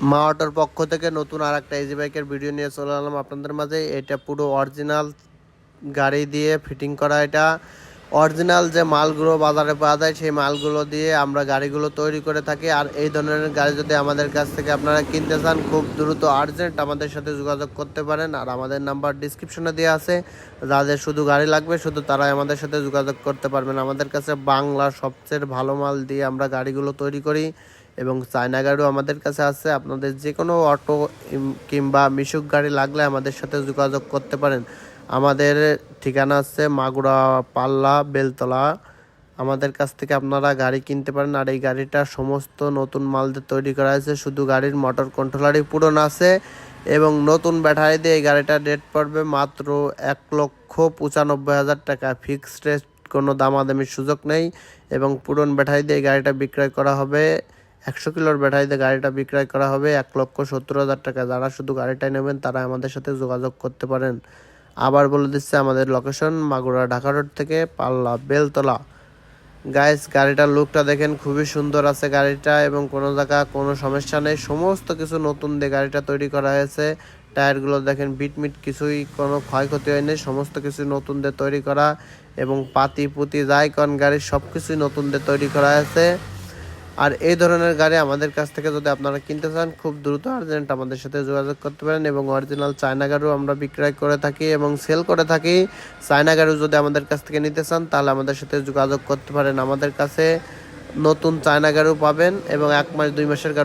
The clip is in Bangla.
মা অটোর পক্ষ থেকে নতুন আর একটা ইজি বাইকের ভিডিও নিয়ে চলে এলাম আপনাদের মাঝে। এটা পুরো অরিজিনাল গাড়ি দিয়ে ফিটিং করা এটা। অরিজিনাল যে মালগুলো বাজারে পাওয়া যায়, সেই মালগুলো দিয়ে আমরা গাড়িগুলো তৈরি করে থাকি। আর এই ধরনের গাড়ি যদি আমাদের কাছ থেকে আপনারা কিনতে চান, খুব দ্রুত আর্জেন্ট আমাদের সাথে যোগাযোগ করতে পারেন। আর আমাদের নাম্বার ডিসক্রিপশনে দেওয়া আছে। যাদের শুধু গাড়ি লাগবে, শুধু তারাই আমাদের সাথে যোগাযোগ করতে পারবেন। আমাদের কাছে বাংলা সবচেয়ে ভালো মাল দিয়ে আমরা গাড়িগুলো তৈরি করি। এবং চায়না গাড়িও আমাদের কাছে আছে। আপনাদের যে কোনো অটো কিংবা মিশুক গাড়ি লাগলে আমাদের সাথে যোগাযোগ করতে পারেন। আমাদের ঠিকানা আছে মাগুরা পাল্লা, বেলতলা। আমাদের কাছ থেকে আপনারা গাড়ি কিনতে পারেন। আর এই গাড়িটা সমস্ত নতুন মাল দিয়ে তৈরি করা হয়েছে। শুধু গাড়ির মোটর কন্ট্রোলারই পুরনো আছে এবং নতুন ব্যাটারি দিয়ে এই গাড়িটা রেট পড়বে মাত্র এক লক্ষ পঁচানব্বই হাজার টাকা। ফিক্সড রেট কোনো দামাদামির সুযোগ নেই এবং পুরন ব্যাটারি দিয়ে গাড়িটা বিক্রয় করা হবে। একশো কিলোর ব্যাটারিতে গাড়িটা বিক্রয় করা হবে এক লক্ষ সত্তর হাজার টাকা। যারা শুধু গাড়িটাই নেবেন, তারা আমাদের সাথে যোগাযোগ করতে পারেন। আবার বলে দিচ্ছে, আমাদের লোকেশন মাগুরা ঢাকা রোড থেকে পাল্লা বেলতলা। গাইস গাড়িটার লুকটা দেখেন, খুবই সুন্দর আছে গাড়িটা এবং কোনো জায়গা কোনো সমস্যা নেই। সমস্ত কিছু নতুন দিয়ে গাড়িটা তৈরি করা হয়েছে। টায়ারগুলো দেখেন, বিটমিট কিছুই কোনো ক্ষয়ক্ষতি হয়নি। সমস্ত কিছু নতুন দিয়ে তৈরি করা এবং পাতি পুতি যাই কোন গাড়ি সব কিছুই নতুন দিয়ে তৈরি করা হয়েছে। আর এই ধরনের গাড়ি আমাদের কাছ থেকে যদি আপনারা কিনতে চান, খুব দ্রুত আর্জেন্ট আমাদের সাথে যোগাযোগ করতে পারেন এবং অরিজিনাল চায়না গাড়িও আমরা বিক্রয় করে থাকি এবং সেল করে থাকি। চায়না গাড়িও যদি আমাদের কাছ থেকে নিতে চান, তাহলে আমাদের সাথে যোগাযোগ করতে পারেন। আমাদের কাছে নতুন চায়না গাড়িও পাবেন এবং এক মাস, দুই মাসের গাড়ি